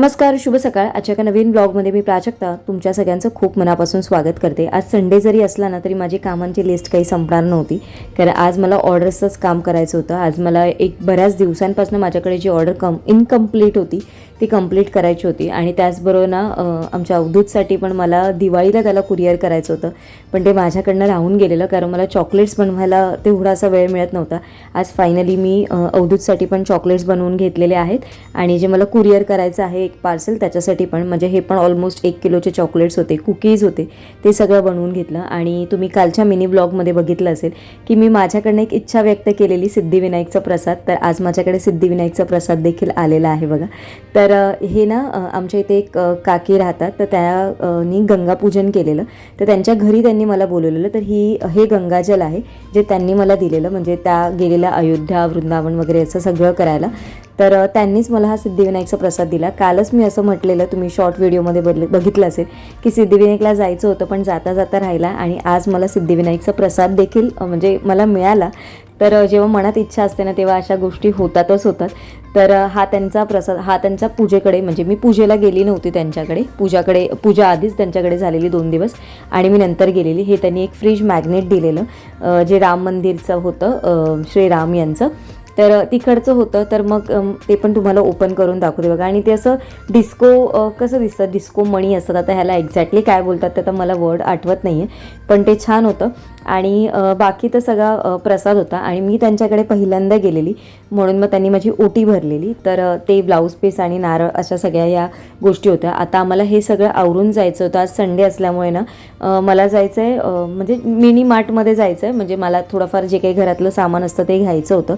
नमस्कार शुभ सकाळ. आजच्या एका नवीन ब्लॉगमध्ये मी प्राजक्ता तुमच्या सगळ्यांचं खूप मनापासून स्वागत करते. आज संडे जरी असला ना तरी माझी कामांची लिस्ट काही संपणार नव्हती. कारण आज मला ऑर्डर्सचंच काम करायचं होतं. आज मला एक बऱ्याच दिवसांपासून माझ्याकडे जी ऑर्डर कम इनकम्प्लीट होती ती कंप्लीट करायची होती. आणि त्याचबरोबर ना आमच्या अवधूतसाठी पण मला दिवाळीला त्याला कुरिअर करायचं होतं. पण ते माझ्याकडनं राहून गेलेलं कारण मला चॉकलेट्स बनवायला तेवढा असा वेळ मिळत नव्हता. आज फायनली मी अवधूतसाठी पण चॉकलेट्स बनवून घेतलेले आहेत. आणि जे मला कुरिअर करायचं आहे एक पार्सल त्याच्यासाठी पण म्हणजे हे पण ऑलमोस्ट एक किलोचे चॉकलेट्स होते कुकीज होते ते सगळं बनवून घेतलं. आणि तुम्ही कालच्या मिनी ब्लॉगमध्ये बघितलं असेल की मी माझ्याकडनं एक इच्छा व्यक्त केलेली सिद्धिविनायकचा प्रसाद. तर आज माझ्याकडे सिद्धिविनायकचा प्रसाद देखील आलेला आहे बघा. तर तर हे ना आमच्या इथे एक काकी राहतात. तर त्या नी गंगापूजन केलेलं. तर त्यांच्या घरी त्यांनी मला बोलवलेलं. तर ही हे गंगाजल आहे जे त्यांनी मला दिलेलं. म्हणजे त्या गेलेल्या अयोध्या वृंदावन वगैरे असं सगळं करायला. तर त्यांनीच मला हा सिद्धिविनायकचा प्रसाद दिला. कालच मी असं म्हटलेलं तुम्ही शॉर्ट व्हिडिओमध्ये बदल बघितलं असेल की सिद्धिविनायकला जायचं होतं पण जाता जाता राहिला आणि आज मला सिद्धिविनायकचा प्रसाद देखील म्हणजे मला मिळाला. तर जेव्हा मनात इच्छा असते ना तेव्हा अशा गोष्टी होतातच होतात. तर हा त्यांचा प्रसाद हा त्यांचा पूजेकडे म्हणजे मी पूजेला गेली नव्हती त्यांच्याकडे. पूजाकडे पूजा आधीच त्यांच्याकडे झालेली दोन दिवस आणि मी नंतर गेलेली. हे त्यांनी एक फ्रीज मॅग्नेट दिलेलं जे राम मंदिरचं होतं श्रीराम यांचं. तर तिकडचं होतं. तर मग ते पण तुम्हाला ओपन करून दाखवते बघा. आणि ते असं डिस्को कसं दिसतं? डिस्को मणी असतात. आता ह्याला एक्झॅक्टली काय बोलतात ते आता मला वर्ड आठवत नाही आहे पण ते छान होतं. आणि बाकी तर सगळा प्रसाद होता आणि मी त्यांच्याकडे पहिल्यांदा गेलेली. म्हणून मग त्यांनी माझी ओटी भरलेली. तर ते ब्लाऊज पीस आणि नारळ अशा सगळ्या या गोष्टी होत्या. आता आम्हाला हे सगळं आवरून जायचं होतं. आज संडे असल्यामुळे ना मला जायचं आहे म्हणजे मिनी मार्टमध्ये जायचं आहे म्हणजे मला थोडंफार जे काही घरातलं सामान असतं ते घ्यायचं होतं.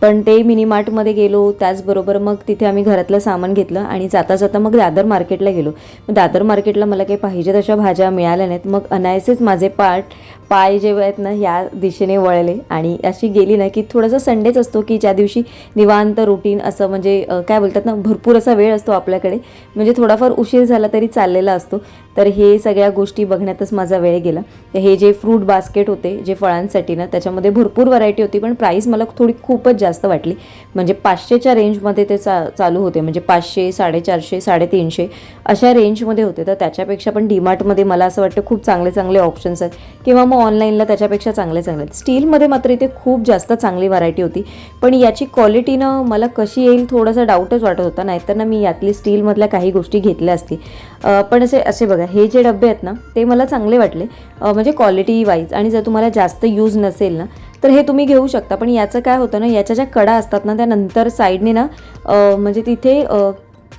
पण ते मिनी मार्टमध्ये गेलो. त्याचबरोबर मग तिथे आम्ही घरातलं सामान घेतलं आणि जाता जाता मग दादर मार्केटला गेलो. मग दादर मार्केटला मला काही पाहिजे तशा भाज्या मिळाल्या नाहीत. मग अनायसेच माझे पाठ पाय जे आहेत ना ह्या दिशेने वळले आणि अशी गेली ना की थोडासा संडेच असतो की ज्या दिवशी निवांत रुटीन असं म्हणजे काय बोलतात ना भरपूर असा वेळ असतो आपल्याकडे. म्हणजे थोडाफार उशीर झाला तरी चाललेला असतो. तर हे सगळ्या गोष्टी बघण्यातच माझा वेळ गेला. तर हे जे फ्रूट बास्केट होते जे फळांसाठी ना त्याच्यामध्ये भरपूर व्हरायटी होती पण प्राईस मला थोडी खूपच जास्त वाटली. म्हणजे पाचशेच्या रेंजमध्ये ते चा चालू होते. म्हणजे पाचशे साडेचारशे साडेतीनशे अशा रेंजमध्ये होते. तर त्याच्यापेक्षा पण डीमार्टमध्ये मला असं वाटतं खूप चांगले चांगले ऑप्शन्स आहेत. किंवा मग ऑनलाईनला त्याच्यापेक्षा चांगले चांगले. आहेत स्टीलमध्ये मात्र इथे खूप जास्त चांगली व्हरायटी होती. पण याची क्वालिटीनं मला कशी येईल थोडासा डाऊटच वाटत होता. नाहीतर ना मी यातली स्टीलमधल्या काही गोष्टी घेतल्या असती पण असे असे बघा हे जे डबे आहेत ना ते मला चांगले वाटले. म्हणजे क्वालिटी वाईज आणि जर तुम्हाला जास्त यूज नसेल ना तर हे तुम्ही घेऊ शकता. पण याचं काय होतं ना याच्या ज्या कडा असतात ना त्यानंतर साईडने ना म्हणजे तिथे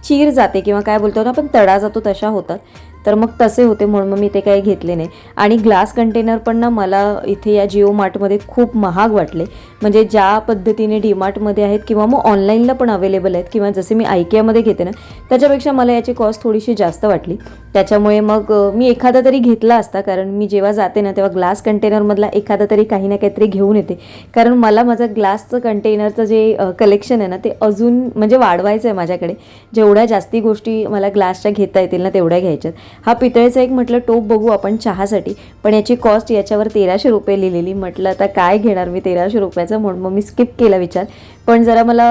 चीर जाते किंवा काय बोलतो ना आपण तडा जातो तशा होतात. तर मग तसे होते म्हणून मग मी ते काही घेतले नाही. आणि ग्लास कंटेनर पण ना मला इथे या जिओ मार्टमध्ये खूप महाग वाटले. म्हणजे ज्या पद्धतीने डीमार्टमध्ये आहेत किंवा मग ऑनलाईनला पण अवेलेबल आहेत किंवा जसे मी आयकियामध्ये घेते ना त्याच्यापेक्षा मला याची कॉस्ट थोडीशी जास्त वाटली. त्याच्यामुळे मग मी एखादा तरी घेतला असता कारण मी जेव्हा जाते ना तेव्हा ग्लास कंटेनरमधला एखादा तरी काही ना काहीतरी घेऊन येते. कारण मला माझं ग्लासचं कंटेनरचं जे कलेक्शन आहे ना ते अजून म्हणजे वाढवायचं आहे माझ्याकडे. जेवढ्या जास्ती गोष्टी मला ग्लासच्या घेता येतील ना तेवढ्या घ्यायच्यात. हा पितळेचा एक म्हटलं टोप बघू आपण चहासाठी. पण याची कॉस्ट याच्यावर तेराशे रुपये लिहिलेली. म्हटलं आता काय घेणार मी तेराशे रुपयाचं? म्हणून मग मी स्किप केला विचार. पण जरा मला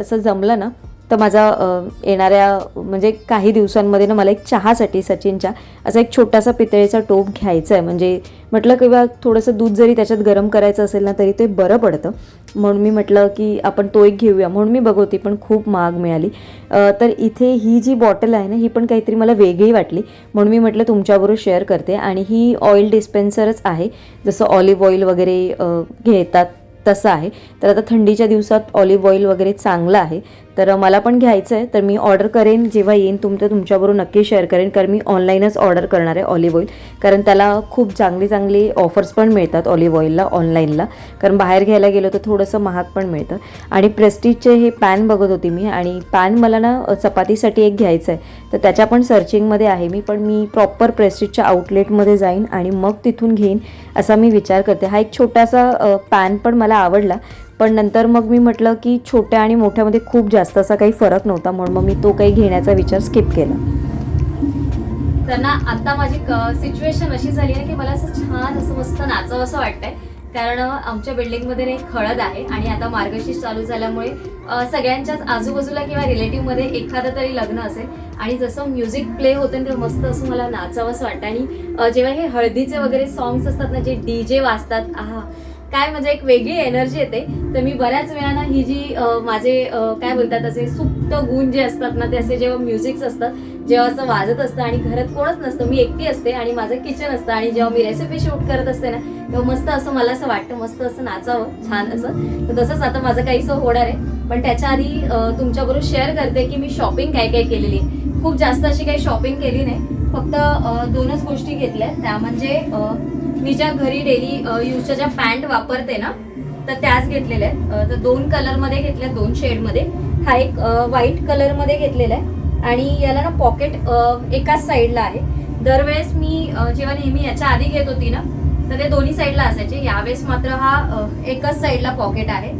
असं जमलं ना तर माझा येणाऱ्या म्हणजे काही दिवसांमध्ये ना मला एक चहासाठी सचिनच्या असा एक छोटासा पितळेचा टोप घ्यायचा आहे म्हणजे म्हटलं किंवा थोडंसं दूध जरी त्याच्यात गरम करायचं असेल ना तरी ते बरं पडतं. म्हणून मी म्हटलं की आपण तो एक घेऊया. म्हणून मी बघवती पण खूप महाग मिळाली. तर इथे ही जी बॉटल आहे ना ही पण काहीतरी मला वेगळी वाटली. म्हणून मी म्हटलं तुमच्याबरोबर शेअर करते. आणि ही ऑइल डिस्पेन्सरच आहे. जसं ऑलिव्ह ऑइल वगैरे घेतात तसं आहे. तर आता थंडीच्या दिवसात ऑलिव्ह ऑइल वगैरे चांगलं आहे. तर मला पण घ्यायचं आहे. तर मी ऑर्डर करेन जेव्हा येईन तुमचं तुमच्याबरोबर नक्की शेअर करेन कारण मी ऑनलाईनच ऑर्डर करणार आहे ऑलिव्ह ऑइल. कारण त्याला खूप चांगली चांगली ऑफर्स पण मिळतात ऑलिव्ह ऑइलला ऑनलाईनला. कारण बाहेर घ्यायला गेलो तर थोडंसं महाग पण मिळतं. आणि प्रेस्टिजचे हे पॅन बघत होती मी आणि पॅन मला ना चपातीसाठी एक घ्यायचं आहे. तर त्याच्या पण सर्चिंगमध्ये आहे मी पण मी प्रॉपर प्रेस्टिजच्या आउटलेटमध्ये जाईन आणि मग तिथून घेईन असा मी विचार करते. हा एक छोटासा पॅन पण मला आवडला. पण नंतर मग मी म्हटलं की छोट्या आणि मोठ्यामध्ये खूप जास्त असा काही फरक नव्हता म्हणून मग मी तो काही घेण्याचा विचार स्किप केला. त्यांना आता माझी सिच्युएशन अशी झाली आहे की मला असं छान असं मस्त नाचावं असं वाटतंय. कारण आमच्या बिल्डिंगमध्ये एक हळद आहे आणि आता मार्गशीर्ष चालू झाल्यामुळे सगळ्यांच्याच आजूबाजूला किंवा रिलेटिव्हमध्ये एखादं तरी लग्न असेल आणि जसं म्युझिक प्ले होतं ते मस्त असं मला नाचावंसं वाटतं. आणि जेव्हा हे हळदीचे वगैरे सॉंग्स असतात ना जे डी जे वाजतात आहा काय म्हणजे एक वेगळी एनर्जी येते. तर मी बऱ्याच वेळा ही जी माझे काय बोलतात असे सुप्त गुण जे असतात ना ते असे जेव्हा म्युझिक्स असतात जेव्हा असं वाजत असतं आणि घरात कोणच नसतं मी एकटी असते आणि माझं किचन असतं आणि जेव्हा मी रेसिपी शूट करत असते ना तेव्हा मस्त असं मला असं वाटतं मस्त असं नाचावं छान असं. तर तसंच आता माझं काहीसं होणार आहे. पण त्याच्या आधी तुमच्याबरोबर शेअर करते की मी शॉपिंग काय काय केलेली. आहे खूप जास्त अशी काही शॉपिंग केली नाही. फक्त दोनच गोष्टी घेतल्या त्या म्हणजे मी ज्या घरी डेली यूजच्या ज्या पॅन्ट वापरते ना तर त्याच घेतलेल्या आहेत. तर दोन कलरमध्ये घेतल्या दोन शेडमध्ये हा एक व्हाईट कलरमध्ये घेतलेला आहे. आणि याला ना पॉकेट एकाच साईडला आहे. दरवेळेस मी जेव्हा नेहमी याच्या आधी घेत होती ना तर ते दोन्ही साईडला असायचे. यावेळेस मात्र हा एकाच साईडला पॉकेट आहे.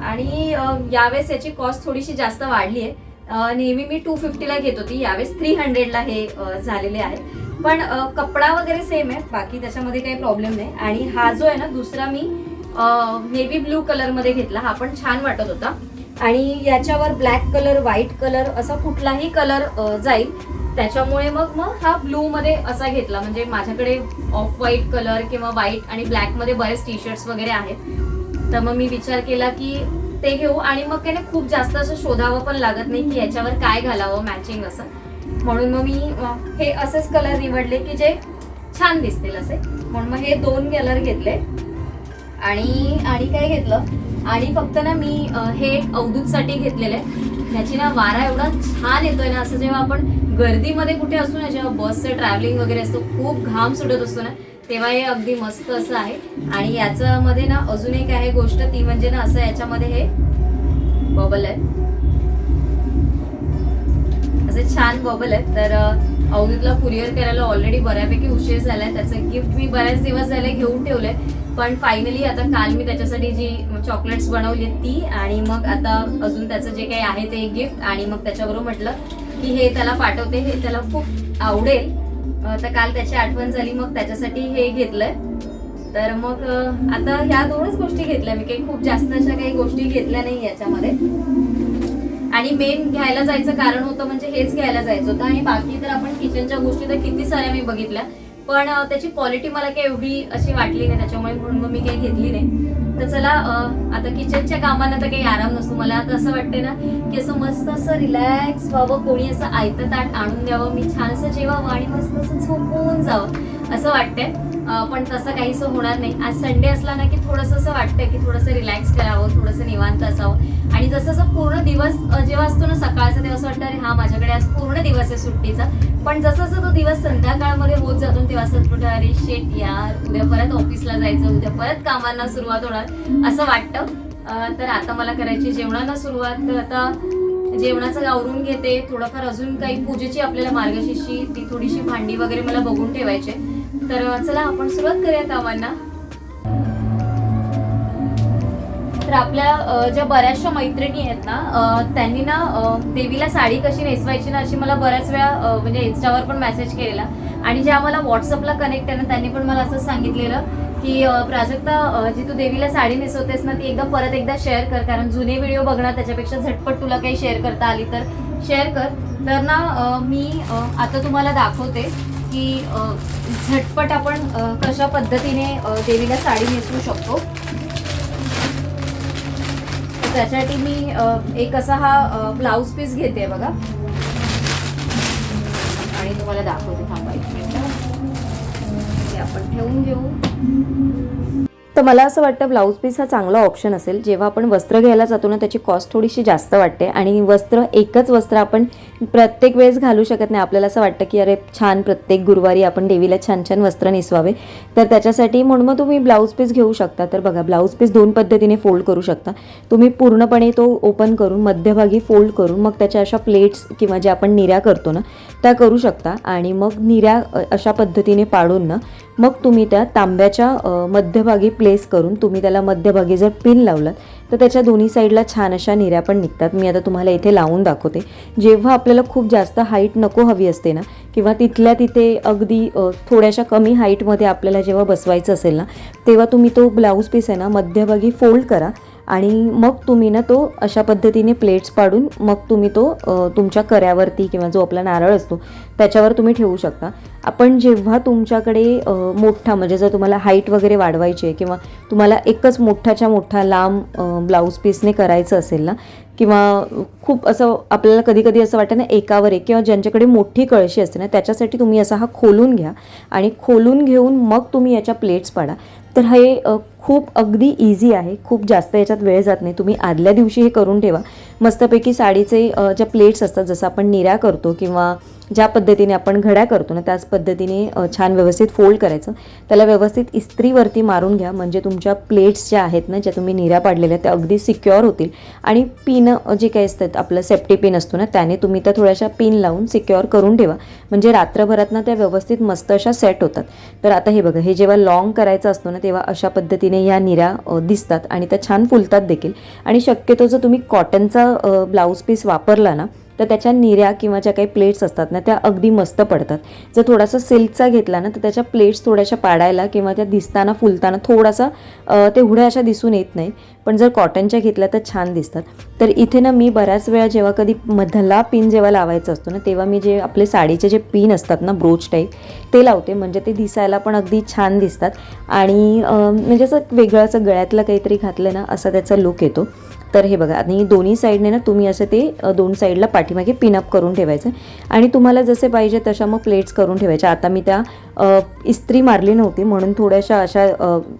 आणि यावेळेस याची कॉस्ट थोडीशी जास्त वाढली आहे. नेहमी मी टू फिफ्टीला घेत होती. यावेळेस थ्री हंड्रेडला हे झालेले आहे. पण कपडा वगैरे सेम आहे बाकी त्याच्यामध्ये काही प्रॉब्लेम नाही. आणि हा जो आहे ना दुसरा मी नेव्ही ब्लू कलरमध्ये घेतला. हा पण छान वाटत होता. आणि याच्यावर ब्लॅक कलर व्हाईट कलर असा कुठलाही कलर जाईल. त्याच्यामुळे मग मग हा ब्लू मध्ये असा घेतला. म्हणजे माझ्याकडे ऑफ व्हाईट कलर किंवा व्हाईट आणि ब्लॅकमध्ये बरेच टी शर्ट्स वगैरे आहेत. तर मग मी विचार केला की ते घेऊ. आणि मग काय खूप जास्त असं शोधावं पण लागत नाही की याच्यावर काय घालावं मॅचिंग असं. म्हणून मग मी हे असेच कलर निवडले की जे छान दिसतील असे. म्हणून मग हे दोन कलर घेतले. आणि आणि काय घेतलं? आणि फक्त ना मी हे एक अवधूतसाठी घेतलेलं आहे. ह्याची ना वारा एवढा छान येतोय ना असं जेव्हा आपण गर्दीमध्ये कुठे असतो ना जेव्हा बसचं ट्रॅव्हलिंग वगैरे असतो खूप घाम सुटत असतो ना तेव्हा हे अगदी मस्त असं आहे. आणि याच्यामध्ये ना अजून एक आहे गोष्ट ती म्हणजे ना असं याच्यामध्ये हे बबल आहे. असे छान बबल आहेत. तर अ, अवधूतला कुरिअर करायला ऑलरेडी बऱ्यापैकी उशीर झालाय. त्याचं गिफ्ट मी बऱ्याच दिवस झाले घेऊन ठेवलंय. पण फायनली आता काल मी त्याच्यासाठी जी चॉकलेट्स बनवली आहेत ती आणि मग आता अजून त्याचं जे काही आहे ते गिफ्ट आणि मग त्याच्याबरोबर म्हटलं की हे त्याला पाठवते. हे त्याला खूप आवडेल. तर काल त्याची आठवण झाली. मग त्याच्यासाठी हे घेतलंय. तर मग आता ह्या दोनच गोष्टी घेतल्या. मी काही खूप जास्त अशा काही गोष्टी घेतल्या नाही याच्यामध्ये. आणि मेन घ्यायला जायचं कारण होतं म्हणजे हेच घ्यायला जायचं होतं. आणि बाकी तर आपण किचनच्या गोष्टी तर किती साऱ्या मी बघितल्या. पण त्याची क्वालिटी मला काही एवढी अशी वाटली नाही त्याच्यामुळे म्हणून मग मी काही घेतली नाही. तर चला आता किचनच्या कामांना तर काही आराम नसतो. मला आता असं वाटते ना की असं मस्त असं रिलॅक्स व्हावं कोणी असं आयतं ताट आणून द्यावं मी छान असं जेवावं आणि मस्त असं झोपून जावं असं वाटतंय. पण तसं काहीसं होणार नाही. आज संडे असला ना की थोडंसं असं वाटतंय की थोडंसं रिलॅक्स करावं थोडंसं निवांत असावं. आणि जसं जसं पूर्ण दिवस जेव्हा असतो ना सकाळचा तेव्हा असं वाटतं अरे हा माझ्याकडे आज पूर्ण दिवस आहे सुट्टीचा पण जसं जसं तो दिवस संध्याकाळमध्ये होत जातो तेव्हा असं कुठं अरे शेट यार उद्या परत ऑफिसला जायचं उद्या परत कामांना सुरुवात होणार असं वाटतं. तर आता मला करायची जेवणाला सुरुवात तर आता जेवणाचं आवरून घेते थोडंफार अजून काही पूजेची आपल्याला मार्गशीर्षी ती थोडीशी भांडी वगैरे मला बघून ठेवायचे तर चला आपण सुरुवात करूया कामांना. तर आपल्या ज्या बऱ्याचशा मैत्रिणी आहेत ना त्यांनी ना देवीला साडी कशी नेसवायची ना अशी मला बऱ्याच वेळा म्हणजे इन्स्टावर पण मेसेज केलेला. आणि ज्या मला व्हॉट्सअपला कनेक्ट आहे ना त्यांनी पण मला असं सांगितलेलं की प्राजक्ता जी तू देवीला साडी नेसवतेस ना ती एकदा परत एकदा शेअर कर. कारण जुने व्हिडिओ बघणार त्याच्यापेक्षा झटपट तुला काही शेअर करता आली तर शेअर कर. तर ना मी आता तुम्हाला दाखवते की झटपट आपण कशा पद्धतीने देवीला साडी नेसवू शकतो. त्याच्यासाठी मी एक असा हा ब्लाऊज पीस घेते बघा. आणि तुम्हाला दाखवते थांबा एक मिनिट. आपण ठेवून घेऊ. तर मला असं वाटतं ब्लाऊज पीस हा चांगला ऑप्शन असेल. जेव्हा आपण वस्त्र घ्यायला जातो ना त्याची कॉस्ट थोडीशी जास्त वाटते. आणि वस्त्र एकच वस्त्र आपण प्रत्येक वेळेस घालू शकत नाही. आपल्याला असं वाटतं की अरे छान प्रत्येक गुरुवारी आपण देवीला छान छान वस्त्र नेसवावे. तर त्याच्यासाठी म्हणून मग तुम्ही ब्लाऊज पीस घेऊ शकता. तर बघा ब्लाऊज पीस दोन पद्धतीने फोल्ड करू शकता. तुम्ही पूर्णपणे तो ओपन करून मध्यभागी फोल्ड करून मग त्याच्या अशा प्लेट्स किंवा ज्या आपण निऱ्या करतो ना त्या करू शकता. आणि मग निऱ्या अशा पद्धतीने पाडून ना मग तुम्ही त्या तांब्याच्या मध्यभागी प्लेस करून तुम्ही त्याला मध्यभागी जर पिन लावलात तर त्याच्या दोन्ही साईडला छान अशा निऱ्या पण निघतात. मी आता तुम्हाला इथे लावून दाखवते. जेव्हा आपल्याला खूप जास्त हाईट नको हवी असते ना किंवा तिथल्या तिथे अगदी थोड्याशा कमी हाईटमध्ये आपल्याला जेव्हा बसवायचं असेल ना तेव्हा तुम्ही तो ब्लाऊज पीस आहे ना मध्यभागी फोल्ड करा आणि मग तुम्ही ना तो अशा पद्धतीने प्लेट्स पाडून मग तुम्ही तो तुमच्या कऱ्यावरती किंवा जो आपला नारळ असतो त्याच्यावर तुम्ही ठेवू शकता. आपण जेव्हा तुमच्याकडे मोठा म्हणजे जर तुम्हाला हाईट वगैरे वाढवायची आहे किंवा तुम्हाला एकच मोठ्याच्या मोठा लांब ब्लाऊज पीसने करायचं असेल ना किंवा खूप असं आपल्याला कधी कधी असं वाटतं ना एकावर एक किंवा ज्यांच्याकडे मोठी कळशी असते ना त्याच्यासाठी तुम्ही असा हा खोलून घ्या आणि खोलून घेऊन मग तुम्ही याच्या प्लेट्स पाडा. तर हे खूप अगदी इझी आहे. खूप जास्त याच्यात वेळ जात नाही. तुम्ही आदल्या दिवशी हे करून ठेवा. मस्तपैकी साडीचे ज्या प्लेट्स असतात जसं आपण निऱ्या करतो किंवा ज्या पद्धतीने आपण घड्या करतो ना त्याच पद्धतीने छान व्यवस्थित फोल्ड करायचं. त्याला व्यवस्थित इस्त्रीवरती मारून घ्या. म्हणजे तुमच्या प्लेट्स ज्या आहेत ना ज्या तुम्ही निऱ्या पाडलेल्या त्या अगदी सिक्युअर होतील. आणि पिन जे काही असतात आपलं सेफ्टी पिन असतो ना त्याने तुम्ही त्या थोड्याशा पिन लावून सिक्युअर करून ठेवा. म्हणजे रात्रभरात ना त्या व्यवस्थित मस्त अशा सेट होतात. तर आता हे बघा हे जेव्हा लॉंग करायचं असतो ना तेव्हा अशा पद्धतीने या निऱ्या दिसतात आणि त्या छान फुलतात देखील. आणि शक्यतो जर तुम्ही कॉटनचा ब्लाऊज पीस वापरला ना तर त्याच्या निऱ्या किंवा ज्या काही प्लेट्स असतात ना त्या अगदी मस्त पडतात. जर थोडासा सिल्कचा घेतला ना तर त्याच्या प्लेट्स थोड्याशा पाडायला किंवा त्या दिसताना फुलताना थोडासा तेवढ्या अशा दिसून येत नाही. पण जर कॉटनच्या घेतल्या तर छान दिसतात. तर इथे ना मी बऱ्याच वेळा जेव्हा कधी मधला पिन जेव्हा लावायचा असतो ना तेव्हा मी जे आपले साडीचे जे पिन असतात ना ब्रोच टाईप ते लावते. म्हणजे ते दिसायला पण अगदी छान दिसतात. आणि म्हणजे असं वेगळं असं गळ्यातलं काहीतरी घातलं ना असा त्याचा लुक येतो. तर हे बघा आणि दोन्ही साईडने ना तुम्ही असं ते दोन साईडला पाठीमागे पिनअप करून ठेवायचं. आणि तुम्हाला जसे पाहिजे तशा मग प्लेट्स करून ठेवायच्या. आता मी त्या इस्त्री मारली नव्हती म्हणून थोड्याशा अशा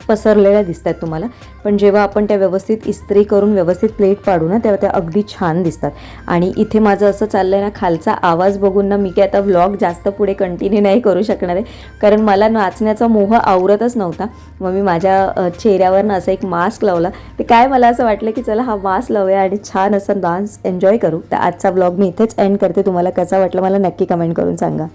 पसरलेल्या दिसत आहेत तुम्हाला. पण जेव्हा आपण त्या व्यवस्थित इस्त्री करून व्यवस्थित प्लेट पाडू ना तेव्हा त्या अगदी छान दिसतात. आणि इथे माझं असं चाललं आहे ना खालचा आवाज बघून ना मी काय आता व्लॉग जास्त पुढे कंटिन्यू नाही करू शकणार आहे. कारण मला नाचण्याचा मोह आवरतच नव्हता. मग मी माझ्या चेहऱ्यावरनं असा एक मास्क लावला. ते काय मला असं वाटलं की चला हा मास्क लावूया आणि छान असा डान्स एन्जॉय करू. तर आजचा ब्लॉग मी इथेच एंड करते. तुम्हाला कसा वाटला मला नक्की कमेंट करून सांगा.